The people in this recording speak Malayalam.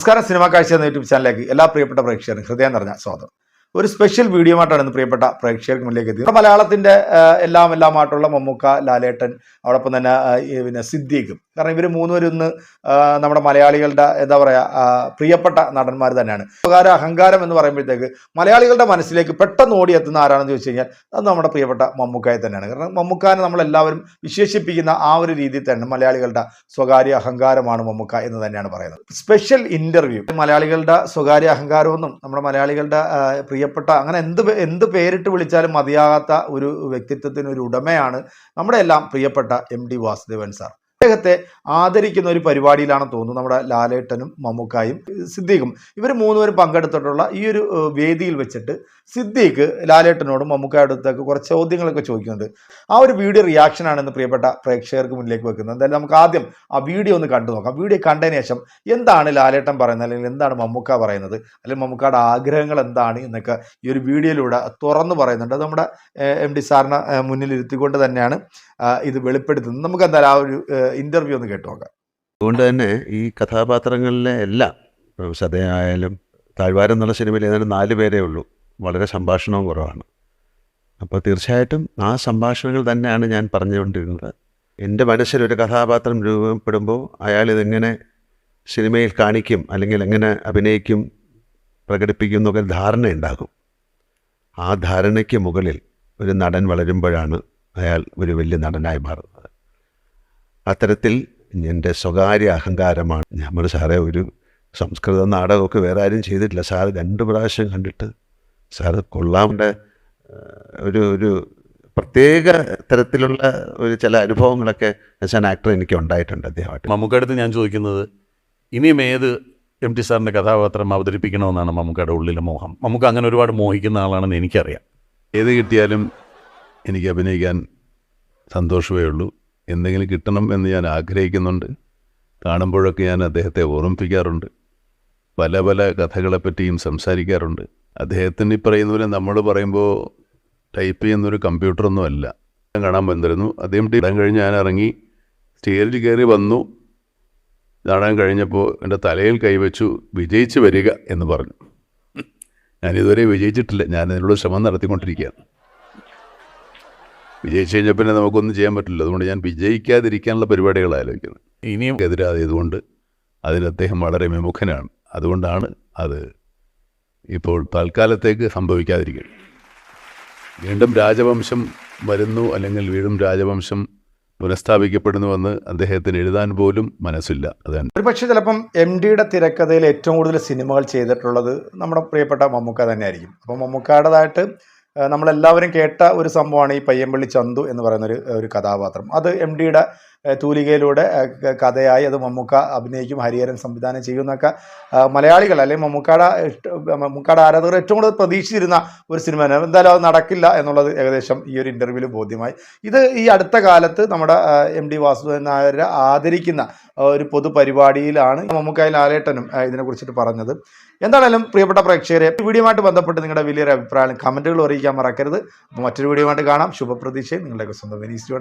നമസ്കാരം. സിനിമാ കാഴ്ച എന്ന യൂട്യൂബ് ചാനലിലേക്ക് എല്ലാ പ്രിയപ്പെട്ട പ്രേക്ഷകരും ഹൃദയം നിറഞ്ഞ സ്വാഗതം. ഒരു സ്പെഷ്യൽ വീഡിയോ ആയിട്ടാണ് ഇന്ന് പ്രിയപ്പെട്ട പ്രേക്ഷകർക്ക് മുന്നിലേക്ക് എത്തിയത്. മലയാളത്തിന്റെ എല്ലാം എല്ലാമായിട്ടുള്ള മമ്മൂക്ക ലാലേട്ടൻ അതോടൊപ്പം തന്നെ പിന്നെ സിദ്ദീഖും. കാരണം ഇവർ മൂന്നുപേരൊന്ന് നമ്മുടെ മലയാളികളുടെ എന്താ പറയുക പ്രിയപ്പെട്ട നടന്മാർ തന്നെയാണ്. ഉപകാര അഹങ്കാരം എന്ന് പറയുമ്പോഴത്തേക്ക് മലയാളികളുടെ മനസ്സിലേക്ക് പെട്ടെന്ന് ഓടിയെത്തുന്ന ആരാണെന്ന് ചോദിച്ചു കഴിഞ്ഞാൽ അത് നമ്മുടെ പ്രിയപ്പെട്ട മമ്മൂക്കായി തന്നെയാണ്. കാരണം മമ്മൂക്കാനെ നമ്മളെല്ലാവരും വിശേഷിപ്പിക്കുന്ന ആ ഒരു രീതിയിൽ തന്നെ മലയാളികളുടെ സ്വകാര്യ അഹങ്കാരമാണ് മമ്മൂക്ക എന്ന് തന്നെയാണ് പറയുന്നത്. Special interview. മലയാളികളുടെ സ്വകാര്യ അഹങ്കാരമൊന്നും നമ്മുടെ മലയാളികളുടെ പ്രിയപ്പെട്ട അങ്ങനെ എന്ത് എന്ത് പേരിട്ട് വിളിച്ചാലും മതിയാകാത്ത ഒരു വ്യക്തിത്വത്തിന് ഒരു ഉടമയാണ് നമ്മുടെ എല്ലാം പ്രിയപ്പെട്ട എം ഡി വാസുദേവൻ സാർ. അദ്ദേഹത്തെ ആദരിക്കുന്ന ഒരു പരിപാടിയിലാണ് തോന്നുന്നു. നമ്മുടെ ലാലേട്ടനും മമ്മൂക്കായും സിദ്ദീഖും. ഇവർ മൂന്നുപേരും പങ്കെടുത്തിട്ടുള്ള ഈ ഒരു വേദിയിൽ വെച്ചിട്ട് സിദ്ദീഖ് ലാലേട്ടനോടും മമ്മൂക്കായുടെ അടുത്തൊക്കെ കുറച്ച് ചോദ്യങ്ങളൊക്കെ ചോദിക്കുന്നുണ്ട്. ആ ഒരു വീഡിയോ റിയാക്ഷൻ ആണ് ഇന്ന് പ്രിയപ്പെട്ട പ്രേക്ഷകർക്ക് മുന്നിലേക്ക് വെക്കുന്നത്. എന്തായാലും നമുക്ക് ആദ്യം ആ വീഡിയോ ഒന്ന് കണ്ടു നോക്കാം. വീഡിയോ കണ്ടതിന് ശേഷം എന്താണ് ലാലേട്ടൻ പറയുന്നത്? അല്ലെങ്കിൽ എന്താണ് മമ്മൂക്ക പറയുന്നത്? അല്ലെങ്കിൽ മമ്മൂക്കയുടെ ആഗ്രഹങ്ങൾ എന്താണ് എന്നൊക്കെ ഈ ഒരു വീഡിയോയിലൂടെ തുറന്നു പറയുന്നുണ്ട്. അത് നമ്മുടെ എം ഡി സാറിനെ മുന്നിലിരുത്തിക്കൊണ്ട് തന്നെയാണ് ഇത് വെളിപ്പെടുത്തുന്നത്. നമുക്ക് എന്തായാലും ആ ഒരു ഇന്റർവ്യൂ ഒന്ന് കേട്ടു നോക്കാം അതുകൊണ്ട് തന്നെ ഈ കഥാപാത്രങ്ങളിലെ എല്ലാം സദയായാലും താഴ്വാരം എന്നുള്ള സിനിമയിൽ ഏതാണ്ട് നാല് പേരേ ഉള്ളൂ. വളരെ സംഭാഷണവും കുറവാണ്. അപ്പോൾ തീർച്ചയായിട്ടും ആ സംഭാഷണങ്ങൾ തന്നെയാണ് ഞാൻ പറഞ്ഞുകൊണ്ടിരുന്നത്. എന്റെ മനസ്സിൽ ഒരു കഥാപാത്രം രൂപപ്പെടുമ്പോൾ അയാൾ ഇതെങ്ങനെ സിനിമയിൽ കാണിക്കും അല്ലെങ്കിൽ എങ്ങനെ അഭിനയിക്കും പ്രകടിപ്പിക്കും എന്നൊക്കെ ധാരണ ഉണ്ടാകും. ആ ധാരണയ്ക്ക് മുകളിൽ ഒരു നടൻ വളരുമ്പോഴാണ് അയാൾ ഒരു വലിയ നടനായി മാറുന്നത്. അത്തരത്തിൽ എന്റെ സ്വകാര്യ അഹങ്കാരമാണ്. നമ്മൾ സാറേ ഒരു സംസ്കൃത നാടകമൊക്കെ വേറെ ആരും ചെയ്തിട്ടില്ല. സാറ് രണ്ട് പ്രാവശ്യം കണ്ടിട്ട് സാറ് കൊള്ളാമുണ്ട് ഒരു ഒരു പ്രത്യേക തരത്തിലുള്ള ഒരു ചില അനുഭവങ്ങളൊക്കെ ആസ് ആൻ ആക്ടർ എനിക്ക് ഉണ്ടായിട്ടുണ്ട് അദ്ദേഹമായിട്ട്. മമ്മൂക്കടുത്ത് ഞാൻ ചോദിക്കുന്നത് ഇനിയും ഏത് എം ടി സാറിന്റെ കഥാപാത്രം അവതരിപ്പിക്കണമെന്നാണ് മമ്മൂക്കയുടെ ഉള്ളിലെ മോഹം? മമ്മൂക്ക അങ്ങനെ ഒരുപാട് മോഹിക്കുന്ന ആളാണെന്ന് എനിക്കറിയാം. ഏത് കിട്ടിയാലും എനിക്ക് അഭിനയിക്കാൻ സന്തോഷമേ ഉള്ളൂ. എന്തെങ്കിലും കിട്ടണം എന്ന് ഞാൻ ആഗ്രഹിക്കുന്നുണ്ട്. കാണുമ്പോഴൊക്കെ ഞാൻ അദ്ദേഹത്തെ ഓർമ്മിപ്പിക്കാറുണ്ട്. പല പല കഥകളെപ്പറ്റിയും സംസാരിക്കാറുണ്ട്. അദ്ദേഹത്തിന് ഈ പറയുന്ന പോലെ നമ്മൾ പറയുമ്പോൾ ടൈപ്പ് ചെയ്യുന്നൊരു കമ്പ്യൂട്ടറൊന്നും അല്ല. കാണാൻ വന്നിരുന്നു. അദ്ദേഹം ഇടാൻ കഴിഞ്ഞ് ഞാൻ ഇറങ്ങി സ്റ്റേജിൽ കയറി വന്നു. നാടകം കഴിഞ്ഞപ്പോൾ എന്റെ തലയിൽ കൈവച്ചു വിജയിച്ച് വരിക എന്ന് പറഞ്ഞു. ഞാനിതുവരെ വിജയിച്ചിട്ടില്ല. ഞാൻ ഇതിനുള്ള ശ്രമം നടത്തിക്കൊണ്ടിരിക്കുകയാണ്. വിജയിച്ചു കഴിഞ്ഞാൽ പിന്നെ നമുക്കൊന്നും ചെയ്യാൻ പറ്റില്ല അതുകൊണ്ട് ഞാൻ വിജയിക്കാതിരിക്കാനുള്ള പരിപാടികൾ ആലോചിക്കുന്നത്. ഇനിയും എതിരായതുകൊണ്ട് അതിന് അദ്ദേഹം വളരെ വിമുഖനാണ്. അതുകൊണ്ടാണ് അത് ഇപ്പോൾ തൽക്കാലത്തേക്ക് സംഭവിക്കാതിരിക്കുന്നത് വീണ്ടും രാജവംശം വരുന്നു അല്ലെങ്കിൽ വീണ്ടും രാജവംശം പുനഃസ്ഥാപിക്കപ്പെടുന്നുവെന്ന് അദ്ദേഹത്തിന് എഴുതാൻ പോലും മനസ്സില്ല. അതാണ് ഒരു പക്ഷേ ചിലപ്പം എം ഡിയുടെ തിരക്കഥയിൽ ഏറ്റവും കൂടുതൽ സിനിമകൾ ചെയ്തിട്ടുള്ളത് നമ്മുടെ പ്രിയപ്പെട്ട മമ്മൂക്ക തന്നെയായിരിക്കും. അപ്പം മമ്മൂക്കയുടേതായിട്ട് നമ്മളെല്ലാവരും കേട്ട ഒരു സംഭവമാണ് ഈ പയ്യമ്പള്ളി ചന്തു എന്ന് പറയുന്ന ഒരു ഒരു കഥാപാത്രം. അത് എം ഡിയുടെ തൂലികയിലൂടെ കഥയായി അത് മമ്മൂക്ക അഭിനയിക്കും ഹരിഹരൻ സംവിധാനം ചെയ്യുന്നൊക്കെ മലയാളികൾ അല്ലെങ്കിൽ മമ്മൂക്കാട മമ്മൂക്കയുടെ ആരാധകർ ഏറ്റവും കൂടുതൽ പ്രതീക്ഷിച്ചിരുന്ന ഒരു സിനിമ തന്നെ എന്തായാലും അത് നടക്കില്ല എന്നുള്ളത് ഏകദേശം ഈ ഒരു ഇന്റർവ്യൂവിൽ ബോധ്യമായി. ഇത് ഈ അടുത്ത കാലത്ത് നമ്മുടെ എം ഡി വാസുദേവൻ നായരെ ആദരിക്കുന്ന ഒരു പൊതുപരിപാടിയിലാണ് മമ്മൂക്കായി ലാലേട്ടനും ഇതിനെക്കുറിച്ചിട്ട് പറഞ്ഞത്. എന്താണേലും പ്രിയപ്പെട്ട പ്രേക്ഷകരെ ഈ വീഡിയോയുമായിട്ട് ബന്ധപ്പെട്ട് നിങ്ങളുടെ വലിയൊരു അഭിപ്രായം കമന്റുകൾ അറിയിക്കാൻ മറക്കരുത്. മറ്റൊരു വീഡിയോയുമായിട്ട് കാണാം. ശുഭപ്രതീക്ഷയും നിങ്ങളുടെയൊക്കെ സ്വന്തം വെനീസിലൂടെ